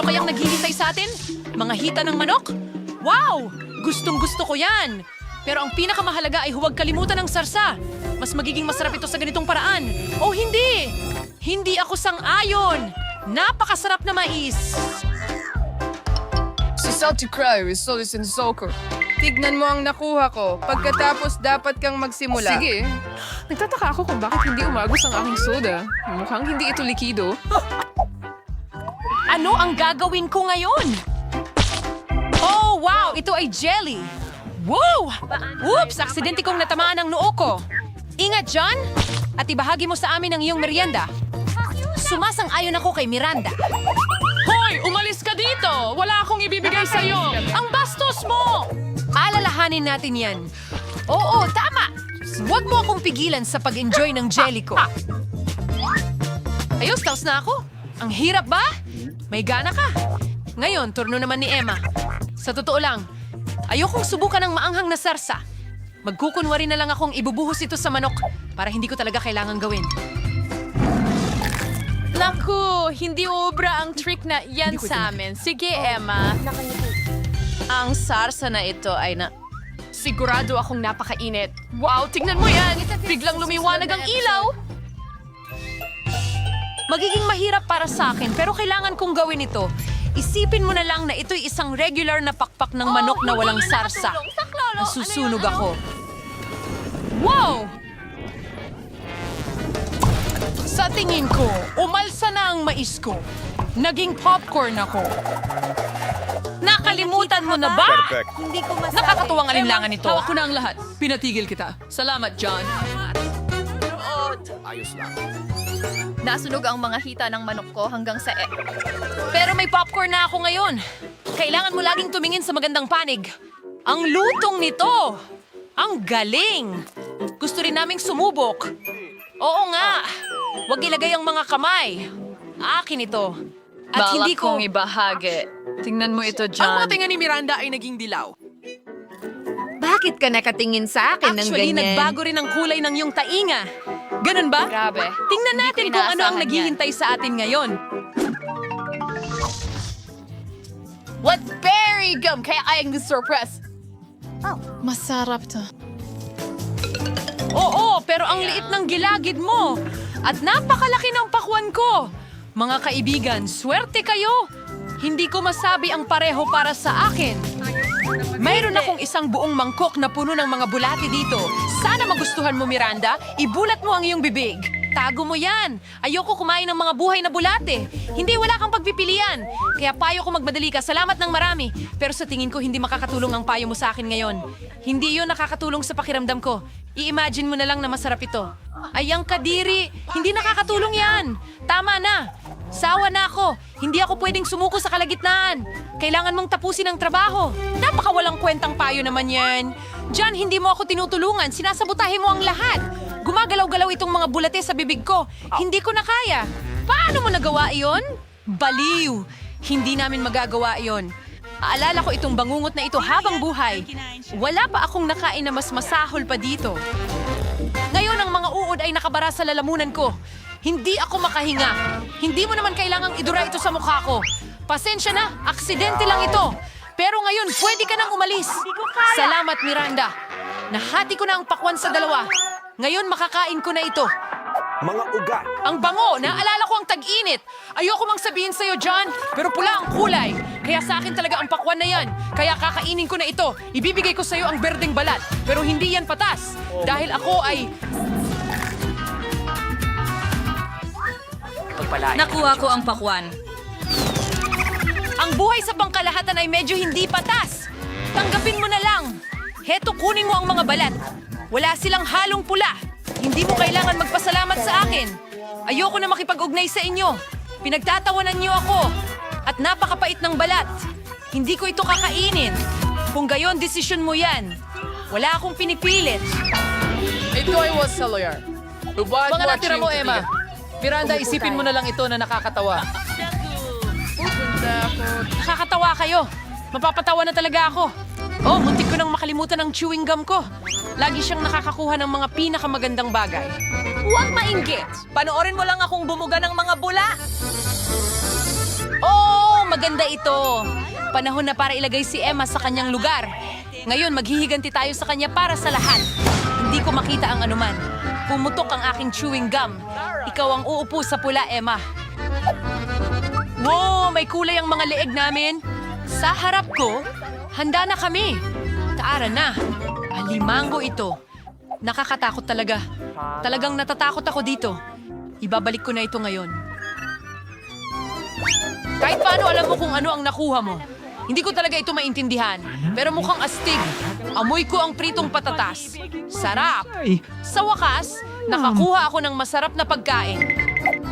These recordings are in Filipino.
Ano kayang naghihintay sa atin? Mga hita ng manok? Wow! Gustong gusto ko yan! Pero ang pinakamahalaga ay huwag kalimutan ng sarsa. Mas magiging masarap ito sa ganitong paraan. O hindi! Hindi ako sang-ayon! Napakasarap na mais! Si Salty Cry with Solis and Soccer. Tignan mo ang nakuha ko. Pagkatapos dapat kang magsimula. Sige. Nagtataka ako kung bakit hindi umagos ang aking soda. Mukhang hindi ito likido. Ano ang gagawin ko ngayon? Oh, wow! Ito ay jelly! Woo! Whoops! Aksidente kong natamaan ang noo ko. Ingat, John! At ibahagi mo sa amin ang iyong merienda. Sumasang-ayon ako kay Miranda. Hoy! Umalis ka dito! Wala akong ibibigay sa'yo! Ang bastos mo! Alalahanin natin yan. Oo, tama! Huwag mo akong pigilan sa pag-enjoy ng jelly ko. Ayos, tapos na ako. Ang hirap ba? May gana ka. Ngayon, turno naman ni Emma. Sa totoo lang, ayokong subukan ng maanghang na sarsa. Magkukunwari na lang akong ibubuhos ito sa manok para hindi ko talaga kailangan gawin. Naku, hindi obra ang trick na yan sa amin. Sige, Emma. Ang sarsa na ito ay na... Sigurado akong napakainit. Wow, tingnan mo yan! Biglang lumiwanag ang ilaw! Magiging mahirap para sa akin pero kailangan kong gawin ito. Isipin mo na lang na ito'y isang regular na pakpak ng manok na walang sarsa. Nasusunog ako. Wow! Sa tingin ko, umalsa na ang mais ko. Naging popcorn ako. Nakalimutan mo na ba? Perfect. Nakakatuwang alinlangan ito. Hawak ko na ang lahat. Pinatigil kita. Salamat, John. Ayos lang. Nasunog ang mga hita ng manok ko hanggang sa... E- Pero may popcorn na ako ngayon. Kailangan mo laging tumingin sa magandang panig. Ang lutong nito! Ang galing! Gusto rin naming sumubok. Oo nga! Huwag ilagay ang mga kamay. Akin ito. At hindi ko... kong ibahagi. Tingnan mo ito, Ang John. mga tinga ni Miranda ay naging dilaw. Bakit ka nakatingin sa akin ng Actually, ganyan? nagbago rin ang kulay ng iyong tainga. Ganun ba? Grabe. Tingnan natin kung ano ang naghihintay sa atin ngayon. What berry gum? Kaya ayang surprise. Masarap to. Oo, pero ang liit ng gilagid mo. At napakalaki ng pakwan ko. Mga kaibigan, swerte kayo. Hindi ko masabi ang pareho para sa akin. Mayroon akong isang buong mangkok na puno ng mga bulati dito. Sana magustuhan mo, Miranda. Ibulat mo ang iyong bibig. Tago mo yan. Ayoko kumain ng mga buhay na bulate. Hindi, wala kang pagpipilian. Kaya payo ko magmadali ka. Salamat ng marami. Pero sa tingin ko, hindi makakatulong ang payo mo sa akin ngayon. Hindi yun nakakatulong sa pakiramdam ko. I-imagine mo na lang na masarap ito. Ay, ang kadiri. Hindi nakakatulong yan. Tama na. Sawa na ako. Hindi ako pwedeng sumuko sa kalagitnaan. Kailangan mong tapusin ang trabaho. Napakawalang kwentang payo naman yan. Diyan, hindi mo ako tinutulungan. Sinasabotahe mo ang lahat. Gumagalaw-galaw itong mga bulate sa bibig ko. Hindi ko na kaya. Paano mo nagawa iyon? Baliw. Hindi namin magagawa iyon. Aalala ko itong bangungot na ito habang buhay. Wala pa akong nakain na mas masahol pa dito. Ngayon ang mga uod ay nakabara sa lalamunan ko. Hindi ako makahinga. Hindi mo naman kailangang idura ito sa mukha ko. Pasensya na, aksidente lang ito. Pero ngayon, pwede ka nang umalis. Salamat, Miranda. Nahati ko na ang pakwan sa dalawa. Ngayon, makakain ko na ito. Mga uga. Ang bango, naalala ko ang tag-init. Ayoko mang sabihin sa'yo, John, pero pula ang kulay. Kaya sa akin talaga ang pakwan na yan. Kaya kakainin ko na ito. Ibibigay ko sa'yo ang berdeng balat. Pero hindi yan patas. Dahil ako ay... Nakuha ko ang pakwan. Ang buhay sa pangkalahatan ay medyo hindi patas. Tanggapin mo na lang. Heto, kunin mo ang mga balat. Wala silang halong pula. Hindi mo kailangan magpasalamat sa akin. Ayoko na makipag-ugnay sa inyo. Pinagtatawanan niyo ako. At napakapait ng balat. Hindi ko ito kakainin. Kung gayon, desisyon mo yan. Wala akong pinipilit. Ito ay was sa lawyer. Mga natira mo, Emma. Miranda, isipin mo na lang ito na nakakatawa. Nakakatawa kayo. Mapapatawa na talaga ako. Oh, muntik ko nang makalimutan ang chewing gum ko. Lagi siyang nakakakuha ng mga pinakamagandang bagay. Huwag mainggit. Panoorin mo lang akong bumuga ng mga bula. Oh, maganda ito. Panahon na para ilagay si Emma sa kanyang lugar. Ngayon, maghihiganti tayo sa kanya para sa lahat. Hindi ko makita ang anuman. Pumutok ang aking chewing gum. Ikaw ang uupo sa pula, Emma. Wow, may kulay ang mga leeg namin. Sa harap ko, handa na kami. Taara na. Alimango ito. Nakakatakot talaga. Talagang natatakot ako dito. Ibabalik ko na ito ngayon. Kahit paano alam mo kung ano ang nakuha mo. Hindi ko talaga ito maintindihan. Pero mukhang astig. Amoy ko ang pritong patatas. Sarap. Sa wakas, nakakuha ako ng masarap na pagkain.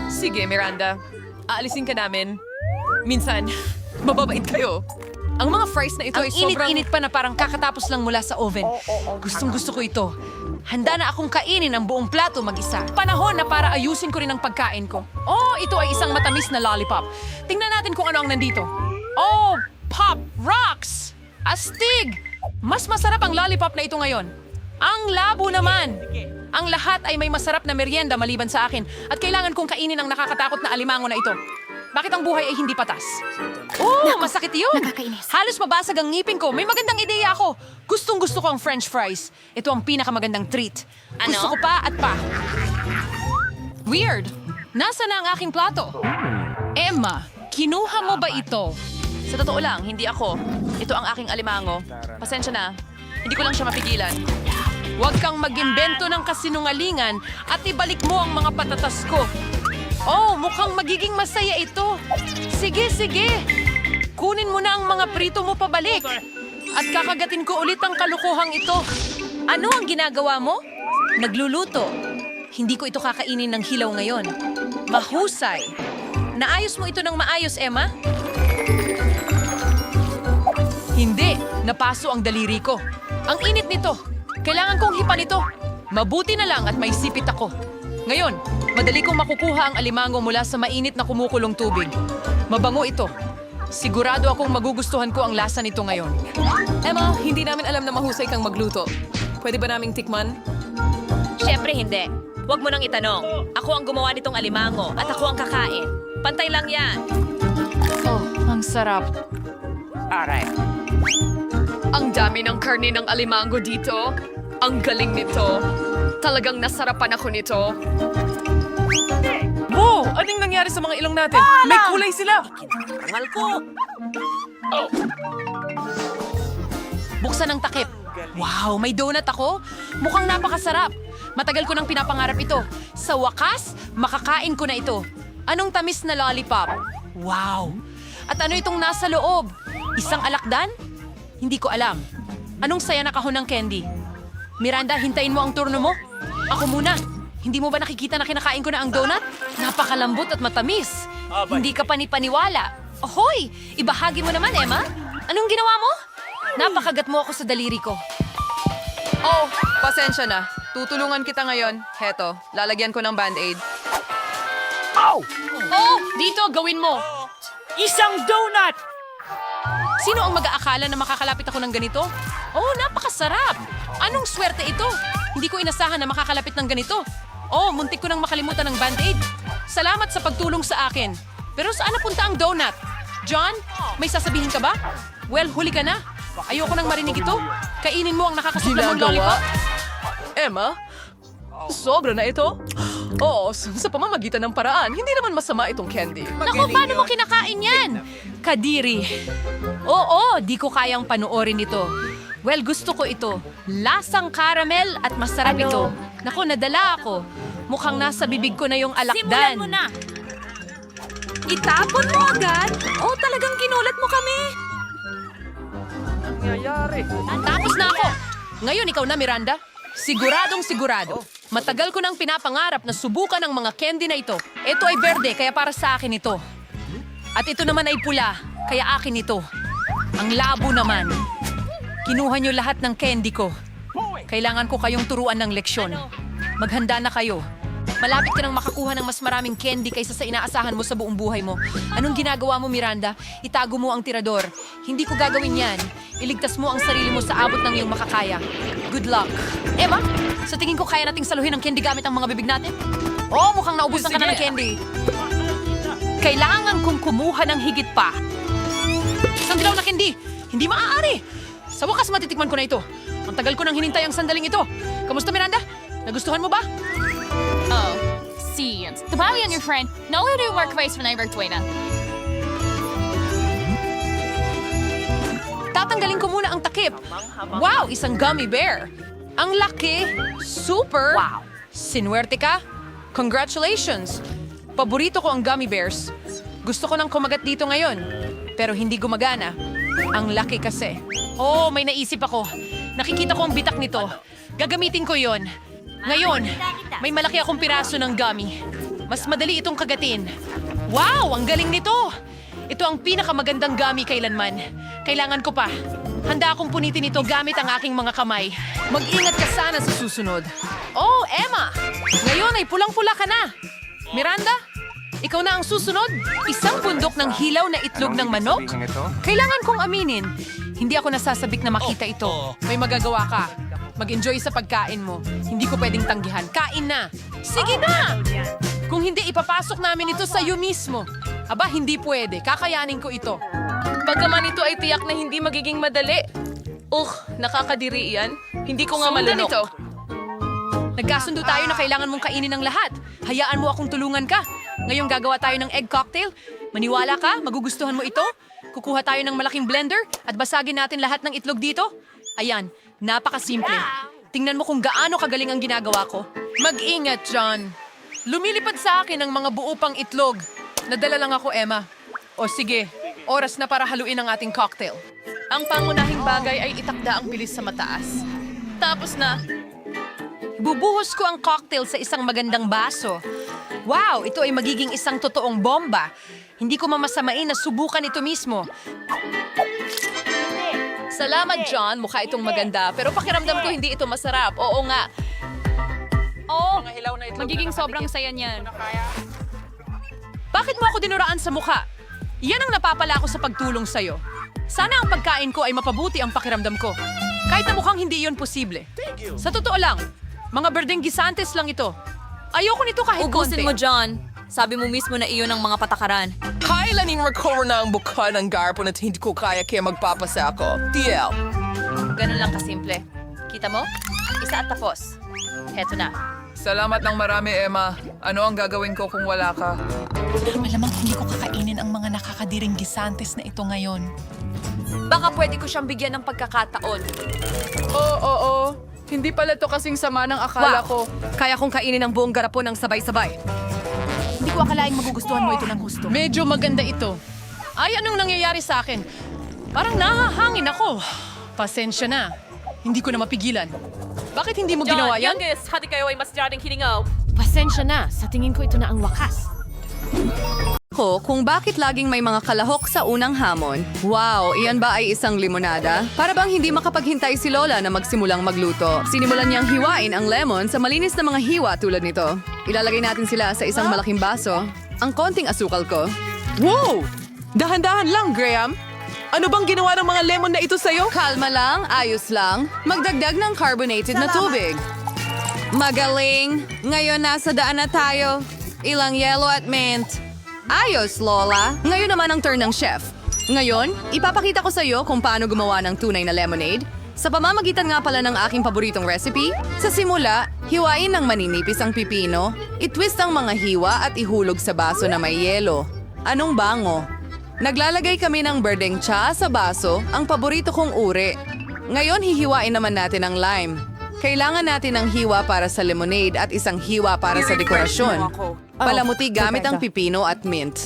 Sige, Miranda. Aalisin ka namin. Minsan, mababait kayo. Ang mga fries na ito Ang ay sobrang... init-init pa na parang kakatapos lang mula sa oven. Gustong gusto ko ito. Handa na akong kainin ang buong plato mag-isa. Panahon na para ayusin ko rin ang pagkain ko. Oh, ito ay isang matamis na lollipop. Tingnan natin kung ano ang nandito. Oh, pop rocks! Astig! Mas masarap ang lollipop na ito ngayon. Ang labo naman! Ang lahat ay may masarap na merienda maliban sa akin at kailangan kong kainin ang nakakatakot na alimango na ito. Bakit ang buhay ay hindi patas? Oh, masakit yun! Halos mabasag ang ngipin ko. May magandang ideya ako. Gustong gusto ko ang french fries. Ito ang pinakamagandang treat. Gusto ko pa at pa. Weird. Nasa na ang aking plato? Emma, kinuha mo ba ito? Sa totoo lang, hindi ako. Ito ang aking alimango. Pasensya na. Hindi ko lang siya mapigilan. Huwag kang mag-imbento ng kasinungalingan at ibalik mo ang mga patatas ko. Oh, mukhang magiging masaya ito. Sige, sige. Kunin mo na ang mga prito mo pabalik. At kakagatin ko ulit ang kalukuhang ito. Ano ang ginagawa mo? Nagluluto. Hindi ko ito kakainin ng hilaw ngayon. Mahusay. Naayos mo ito ng maayos, Emma? Hindi. Napaso ang daliri ko. Ang init nito. Kailangan kong hipan ito. Mabuti na lang at may sipit ako. Ngayon, madali kong makukuha ang alimango mula sa mainit na kumukulong tubig. Mabango ito. Sigurado akong magugustuhan ko ang lasa nito ngayon. Emma, hindi namin alam na mahusay kang magluto. Pwede ba naming tikman? Siyempre hindi. Huwag mo nang itanong. Ako ang gumawa nitong alimango at ako ang kakain. Pantay lang yan. Oh, ang sarap. Ang dami ng karne ng alimango dito. Ang galing nito. Talagang nasarapan ako nito. Wow! Anong nangyari sa mga ilong natin? May kulay sila! Rangal ko. Buksan ang takip. Wow, may donut ako? Mukhang napakasarap. Matagal ko nang pinapangarap ito. Sa wakas, makakain ko na ito. Anong tamis na lollipop? Wow! At ano itong nasa loob? Isang alakdan? Hindi ko alam. Anong saya na kahon ng candy? Miranda, hintayin mo ang turno mo. Ako muna. Hindi mo ba nakikita na kinakain ko na ang donut? Napakalambot at matamis. Hindi ka panipaniwala. Ahoy! Ibahagi mo naman, Emma. Anong ginawa mo? Napakagat mo ako sa daliri ko. Oh, pasensya na. Tutulungan kita ngayon. Heto, lalagyan ko ng band-aid. Oh! Dito, gawin mo! Isang donut! Sino ang mag-aakala na makakalapit ako ng ganito? Oh, napakasarap! Anong swerte ito? Hindi ko inasahan na makakalapit ng ganito. Oh, muntik ko nang makalimutan ng band-aid. Salamat sa pagtulong sa akin. Pero saan napunta ang donut? John, may sasabihin ka ba? Well, huli ka na. Ayoko nang marinig ito. Kainin mo ang nakakasuklan mong lollipop. Emma? Sobra na ito? Oo, sa pamamagitan ng paraan, hindi naman masama itong candy. Naku, paano mo kinakain yan? Kadiri. Oo, di ko kayang panoorin ito. Well, gusto ko ito. Lasang caramel at masarap ito. Naku, nadala ako. Mukhang nasa bibig ko na yung alakdan. Simulan mo na. Itapon mo agad? Oh, talagang ginulat mo kami. Nangyayari. Tapos na ako. Ngayon, ikaw na, Miranda. Siguradong sigurado. Matagal ko nang pinapangarap na subukan ang mga candy na ito. Ito ay berde, kaya para sa akin ito. At ito naman ay pula, kaya akin ito. Ang labo naman. Kinuha niyo lahat ng candy ko. Kailangan ko kayong turuan ng leksyon. Maghanda na kayo. Malapit ka nang makakuha ng mas maraming candy kaysa sa inaasahan mo sa buong buhay mo. Anong ginagawa mo, Miranda? Itago mo ang tirador. Hindi ko gagawin yan. Iligtas mo ang sarili mo sa abot ng iyong makakaya. Good luck. Emma, sa tingin ko kaya nating saluhin ang candy gamit ang mga bibig natin? Oh, mukhang naubusan ka na ng candy. Kailangan kong kumuha ng higit pa. Hindi maaari! Sa wakas matitikman ko na ito. Ang tagal ko nang hinintay ang sandaling ito. Kamusta Miranda? Nagustuhan mo ba? Oh, see, tabali on your friend. No, we do work face when I work na. Tatanggalin ko muna ang takip. Wow, isang gummy bear. Ang laki. Super. Wow. Sinwerte ka? Congratulations. Paborito ko ang gummy bears. Gusto ko nang kumagat dito ngayon. Pero hindi gumagana. Ang laki kasi. Oh, may naisip ako. Nakikita ko ang bitak nito. Gagamitin ko yon. Ngayon, may malaki akong piraso ng gummy. Mas madali itong kagatin. Wow, ang galing nito! Ito ang pinakamagandang gummy kailanman. Kailangan ko pa. Handa akong punitin ito gamit ang aking mga kamay. Mag-ingat ka sana sa susunod. Oh, Emma! Ngayon ay pulang-pula ka na. Miranda, ikaw na ang susunod. Isang bundok ng hilaw na itlog ng manok? Kailangan kong aminin. Hindi ako nasasabik na makita ito. May magagawa ka. Mag-enjoy sa pagkain mo. Hindi ko pwedeng tanggihan. Kain na! Sige na! Kung hindi, ipapasok namin ito sa iyo mismo. Aba, hindi pwede. Kakayanin ko ito. Pagkaman ito ay tiyak na hindi magiging madali. Uh, nakakadiri yan. Hindi ko nga Sundan malunok. ito. Nagkasundo tayo na kailangan mong kainin ng lahat. Hayaan mo akong tulungan ka. Ngayong gagawa tayo ng egg cocktail. Maniwala ka, magugustuhan mo ito. Kukuha tayo ng malaking blender at basagin natin lahat ng itlog dito. Ayan, napakasimple. Tingnan mo kung gaano kagaling ang ginagawa ko. Mag-ingat, John. Lumilipad sa akin ang mga buo pang itlog. Nadala lang ako, Emma. O sige, oras na para haluin ang ating cocktail. Ang pangunahing bagay ay itakda ang bilis sa mataas. Tapos na, Bubuhos ko ang cocktail sa isang magandang baso. Wow, ito ay magiging isang totoong bomba. Hindi ko mamasamain na subukan ito mismo. Salamat, John. Mukha itong maganda. Pero pakiramdam ko hindi ito masarap. Oo nga. Oh, magiging sobrang saya niyan. Bakit mo ako dinuraan sa mukha? Yan ang napapala ko sa pagtulong sa'yo. Sana ang pagkain ko ay mapabuti ang pakiramdam ko. Kahit na mukhang hindi iyon posible. Sa totoo lang, mga berdeng gisantes lang ito. Ayoko nito kahit Ubusin konti. mo, John. Sabi mo mismo na iyon ang mga patakaran. Kailan recover na ang buka ng garpon at hindi ko kaya kaya magpapasa ako? TL. Ganun lang kasimple. Kita mo? Isa at tapos. Heto na. Salamat ng marami, Emma. Ano ang gagawin ko kung wala ka? Malamang hindi ko kakainin ang mga nakakadiring gisantes na ito ngayon. Baka pwede ko siyang bigyan ng pagkakataon. Oo, oo. Hindi pala to kasing sama ng akala ko. Kaya kong kainin ang buong garapon ng sabay-sabay. Hindi ko akalaing magugustuhan mo ito ng gusto. Medyo maganda ito. Ay, anong nangyayari sa akin? Parang nahahangin ako. Pasensya na. Hindi ko na mapigilan. Bakit hindi mo ginawa yan? youngest, hati kayo ay mas hiningaw. Pasensya na. Sa tingin ko ito na ang wakas. Ko kung bakit laging may mga kalahok sa unang hamon. Wow, iyan ba ay isang limonada? Para bang hindi makapaghintay si Lola na magsimulang magluto. Sinimulan niyang hiwain ang lemon sa malinis na mga hiwa tulad nito. Ilalagay natin sila sa isang malaking baso. Ang konting asukal ko. Wow! Dahan-dahan lang, Graham. Ano bang ginawa ng mga lemon na ito sa'yo? Kalma lang, ayos lang. Magdagdag ng carbonated na tubig. Magaling! Ngayon nasa daan na tayo. Ilang yellow at mint. Ayos, Lola. Ngayon naman ang turn ng chef. Ngayon, ipapakita ko sa iyo kung paano gumawa ng tunay na lemonade. Sa pamamagitan nga pala ng aking paboritong recipe, sa simula, hiwain ng maninipis ang pipino, itwist ang mga hiwa at ihulog sa baso na may yelo. Anong bango? Naglalagay kami ng berdeng cha sa baso, ang paborito kong uri. Ngayon hihiwain naman natin ang lime. Kailangan natin ng hiwa para sa lemonade at isang hiwa para sa dekorasyon. Palamuti gamit ang pipino at mint.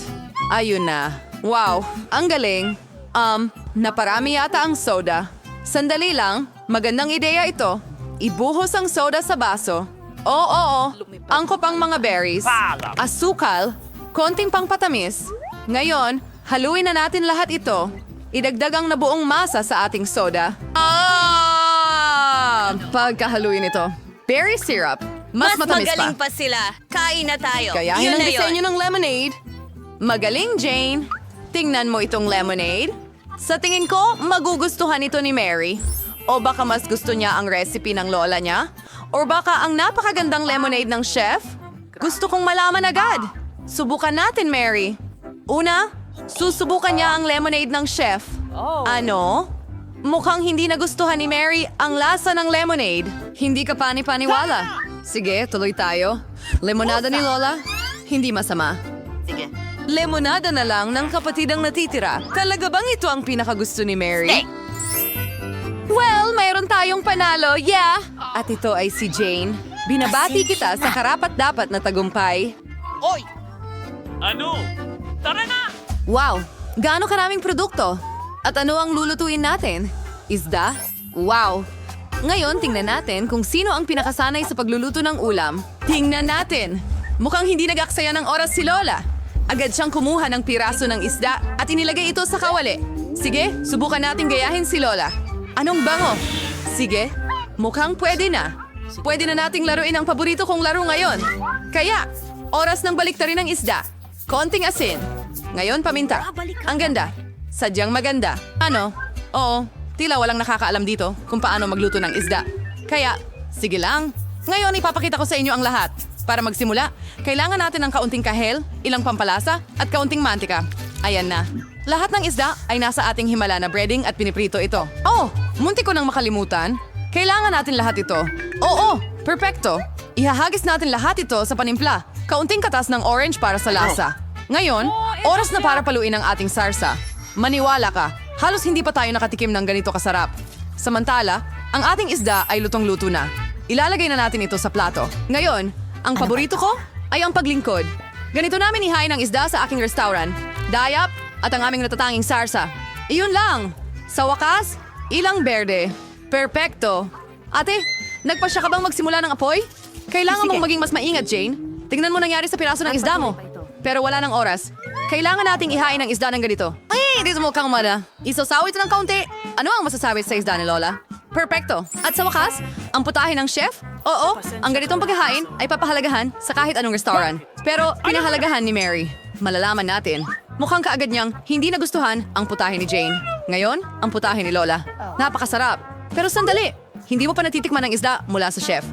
Ayun na. Wow, ang galing. Um, naparami yata ang soda. Sandali lang, magandang ideya ito. Ibuhos ang soda sa baso. Oo, oo, angkop ang mga berries. Asukal, konting pangpatamis. Ngayon, haluin na natin lahat ito. Idagdag ang nabuong masa sa ating soda. Ah! Pagkahaluin ito. Berry syrup. Mas, matamis magaling pa. pa sila. Kain na tayo. Kayahin Yun ang na disenyo ng lemonade. Magaling, Jane. Tingnan mo itong lemonade. Sa tingin ko, magugustuhan ito ni Mary. O baka mas gusto niya ang recipe ng lola niya? O baka ang napakagandang lemonade ng chef? Gusto kong malaman agad. Subukan natin, Mary. Una, susubukan niya ang lemonade ng chef. Ano? Mukhang hindi nagustuhan ni Mary ang lasa ng lemonade. Hindi ka pani-paniwala. Sige, tuloy tayo. Lemonada ni Lola? Hindi masama. Sige. Lemonada na lang ng kapatid ang natitira. Talaga bang ito ang pinakagusto ni Mary? Well, mayroon tayong panalo, yeah! At ito ay si Jane. Binabati kita sa karapat-dapat na tagumpay. Oy! Ano? Tara na! Wow! Gaano karaming produkto? At ano ang lulutuin natin? Isda? Wow! Ngayon, tingnan natin kung sino ang pinakasanay sa pagluluto ng ulam. Tingnan natin! Mukhang hindi nag-aksaya ng oras si Lola. Agad siyang kumuha ng piraso ng isda at inilagay ito sa kawali. Sige, subukan natin gayahin si Lola. Anong bango? Sige, mukhang pwede na. Pwede na nating laruin ang paborito kong laro ngayon. Kaya, oras ng baliktarin ng isda. Konting asin. Ngayon, paminta. Ang ganda. Sadyang maganda. Ano? Oo, tila walang nakakaalam dito kung paano magluto ng isda. Kaya, sige lang. Ngayon, ipapakita ko sa inyo ang lahat. Para magsimula, kailangan natin ng kaunting kahel, ilang pampalasa, at kaunting mantika. Ayan na. Lahat ng isda ay nasa ating himala na breading at piniprito ito. Oh, munti ko nang makalimutan. Kailangan natin lahat ito. Oo, perfecto. Ihahagis natin lahat ito sa panimpla. Kaunting katas ng orange para sa lasa. Ngayon, oras na para paluin ang ating sarsa. Maniwala ka, halos hindi pa tayo nakatikim ng ganito kasarap. Samantala, ang ating isda ay lutong-luto na. Ilalagay na natin ito sa plato. Ngayon, ang paborito ko ay ang paglingkod. Ganito namin ihain ang isda sa aking restaurant. Dayap at ang aming natatanging sarsa. Iyon lang. Sa wakas, ilang berde. Perpekto. Ate, nagpasya ka bang magsimula ng apoy? Kailangan mong maging mas maingat, Jane. Tingnan mo nangyari sa piraso ng isda mo. Pero wala ng oras. Kailangan nating ihain ang isda ng ganito. Ay, dito mo kang mada. Isasaw ito ng kaunti. Ano ang masasabi sa isda ni Lola? Perpekto. At sa wakas, ang putahe ng chef? Oo, ang ganitong paghahain ay papahalagahan sa kahit anong restaurant. Pero pinahalagahan ni Mary. Malalaman natin. Mukhang kaagad niyang hindi nagustuhan ang putahe ni Jane. Ngayon, ang putahe ni Lola. Napakasarap. Pero sandali, hindi mo pa natitikman ang isda mula sa chef.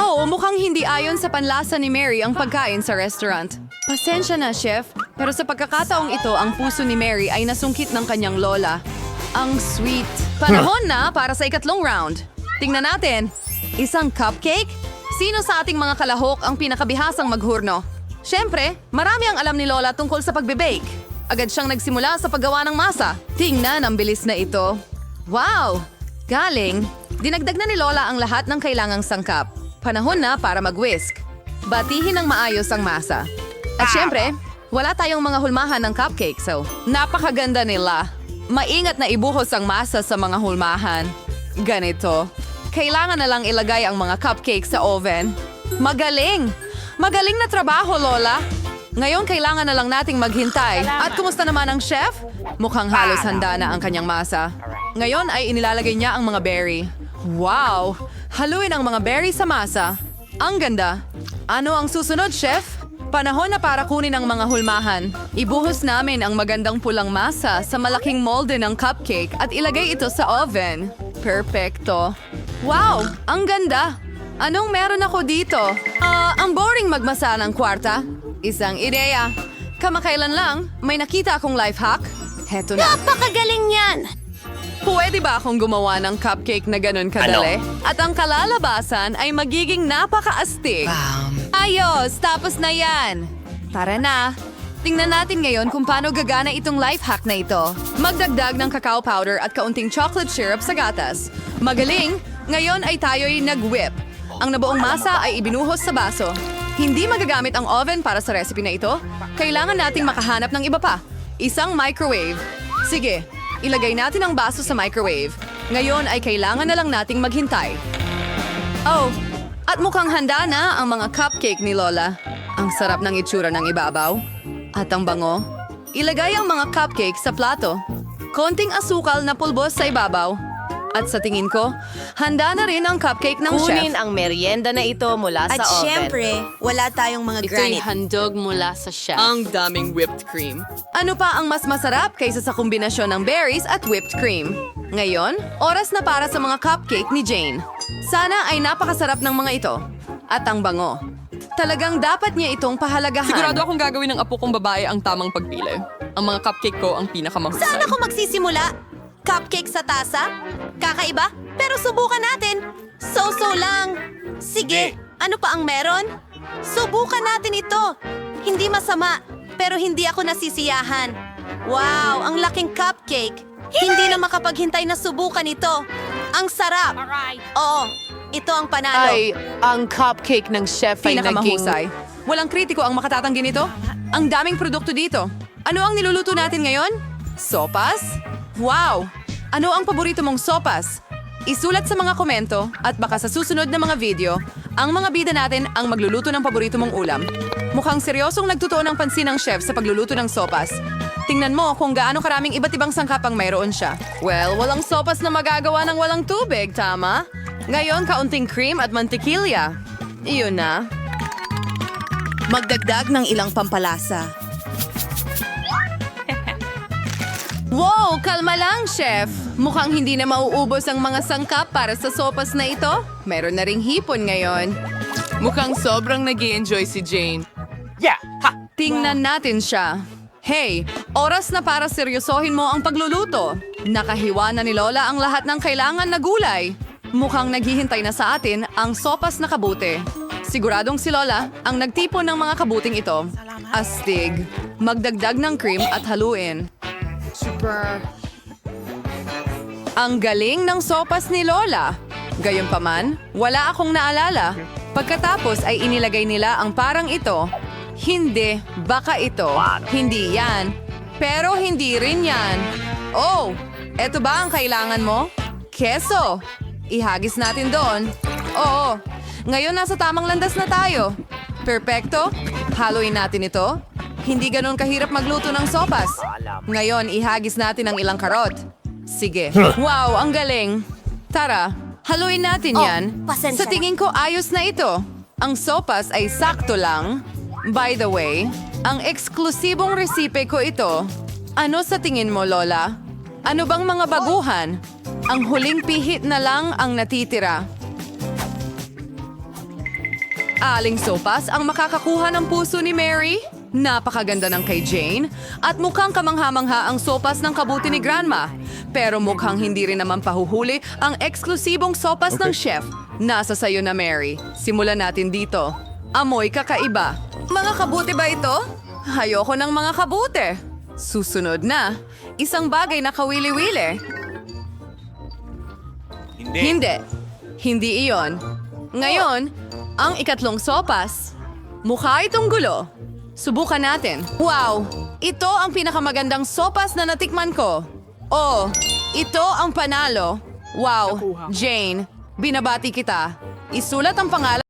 Oo, mukhang hindi ayon sa panlasa ni Mary ang pagkain sa restaurant. Pasensya na, chef. Pero sa pagkakataong ito, ang puso ni Mary ay nasungkit ng kanyang lola. Ang sweet. Panahon na para sa ikatlong round. Tingnan natin. Isang cupcake? Sino sa ating mga kalahok ang pinakabihasang maghurno? Siyempre, marami ang alam ni Lola tungkol sa pagbe-bake. Agad siyang nagsimula sa paggawa ng masa. Tingnan ang bilis na ito. Wow! Galing! Dinagdag na ni Lola ang lahat ng kailangang sangkap. Panahon na para mag-whisk. Batihin ng maayos ang masa. At syempre, wala tayong mga hulmahan ng cupcake, so napakaganda nila. Maingat na ibuhos ang masa sa mga hulmahan. Ganito. Kailangan na lang ilagay ang mga cupcake sa oven. Magaling! Magaling na trabaho, Lola! Ngayon, kailangan na lang nating maghintay. At kumusta naman ang chef? Mukhang halos handa na ang kanyang masa. Ngayon ay inilalagay niya ang mga berry. Wow! Haluin ang mga berry sa masa. Ang ganda. Ano ang susunod, chef? Panahon na para kunin ang mga hulmahan. Ibuhos namin ang magandang pulang masa sa malaking molde ng cupcake at ilagay ito sa oven. Perfecto. Wow! Ang ganda! Anong meron ako dito? Ah, ang boring magmasa ng kwarta. Isang ideya. Kamakailan lang, may nakita akong life hack. Heto na. Napakagaling yan! Pwede ba akong gumawa ng cupcake na ganun kadali? At ang kalalabasan ay magiging napakaastig. Ayos! Tapos na yan! Tara na! Tingnan natin ngayon kung paano gagana itong life hack na ito. Magdagdag ng cacao powder at kaunting chocolate syrup sa gatas. Magaling! Ngayon ay tayo'y nag-whip. Ang nabuong masa ay ibinuhos sa baso. Hindi magagamit ang oven para sa recipe na ito. Kailangan nating makahanap ng iba pa. Isang microwave. Sige, ilagay natin ang baso sa microwave. Ngayon ay kailangan na lang nating maghintay. Oh, at mukhang handa na ang mga cupcake ni Lola. Ang sarap ng itsura ng ibabaw. At ang bango. Ilagay ang mga cupcake sa plato. Konting asukal na pulbos sa ibabaw. At sa tingin ko, handa na rin ang cupcake ng Kunin chef. ang merienda na ito mula At sa oven. syempre, wala tayong mga granite. handog mula sa chef. Ang daming whipped cream. Ano pa ang mas masarap kaysa sa kombinasyon ng berries at whipped cream? Ngayon, oras na para sa mga cupcake ni Jane. Sana ay napakasarap ng mga ito. At ang bango. Talagang dapat niya itong pahalagahan. Sigurado akong gagawin ng apo kong babae ang tamang pagpili. Ang mga cupcake ko ang pinakamahusay. Saan ako magsisimula? cupcake sa tasa? Kakaiba? Pero subukan natin. So-so lang. Sige, ano pa ang meron? Subukan natin ito. Hindi masama, pero hindi ako nasisiyahan. Wow, ang laking cupcake. Hindi na makapaghintay na subukan ito. Ang sarap. Oo, ito ang panalo. Ay, ang cupcake ng chef ay naging... Pinakamahusay. Walang kritiko ang makatatanggi nito. Ang daming produkto dito. Ano ang niluluto natin ngayon? Sopas? Wow! Ano ang paborito mong sopas? Isulat sa mga komento at baka sa susunod na mga video, ang mga bida natin ang magluluto ng paborito mong ulam. Mukhang seryosong nagtutuon ng pansin ng chef sa pagluluto ng sopas. Tingnan mo kung gaano karaming iba't ibang sangkap ang mayroon siya. Well, walang sopas na magagawa ng walang tubig, tama? Ngayon, kaunting cream at mantikilya. Iyon na. Magdagdag ng ilang pampalasa. Wow, kalma lang, chef. Mukhang hindi na mauubos ang mga sangkap para sa sopas na ito. Meron na ring hipon ngayon. Mukhang sobrang nag enjoy si Jane. Yeah! Ha! Tingnan natin siya. Hey, oras na para seryosohin mo ang pagluluto. Nakahiwa na ni Lola ang lahat ng kailangan na gulay. Mukhang naghihintay na sa atin ang sopas na kabute. Siguradong si Lola ang nagtipon ng mga kabuting ito. Astig. Magdagdag ng cream at haluin. Super. Ang galing ng sopas ni Lola. Gayunpaman, wala akong naalala. Pagkatapos ay inilagay nila ang parang ito. Hindi, baka ito. Hindi yan. Pero hindi rin yan. Oh, eto ba ang kailangan mo? Keso. Ihagis natin doon. Oo. Ngayon nasa tamang landas na tayo. Perpekto. Haluin natin ito. Hindi ganun kahirap magluto ng sopas. Ngayon, ihagis natin ang ilang karot. Sige. Wow, ang galing. Tara, haluin natin Oh, yan. pasensya Sa tingin ko, ayos na ito. Ang sopas ay sakto lang. By the way, ang eksklusibong resipe ko ito. Ano sa tingin mo, Lola? Ano bang mga baguhan? Ang huling pihit na lang ang natitira. Aling sopas ang makakakuha ng puso ni Mary? Napakaganda ng kay Jane. At mukhang kamangha-mangha ang sopas ng kabuti ni Grandma. Pero mukhang hindi rin naman pahuhuli ang eksklusibong sopas ng chef. Nasa sayo na Mary. Simulan natin dito. Amoy kakaiba. Mga kabuti ba ito? Hayoko ng mga kabute. Susunod na. Isang bagay na kawili-wili. Hindi. Hindi. Hindi iyon. Ngayon, ang ikatlong sopas. Mukha itong gulo. Subukan natin. Wow! Ito ang pinakamagandang sopas na natikman ko. Oh, ito ang panalo. Wow, Jane, binabati kita. Isulat ang pangalan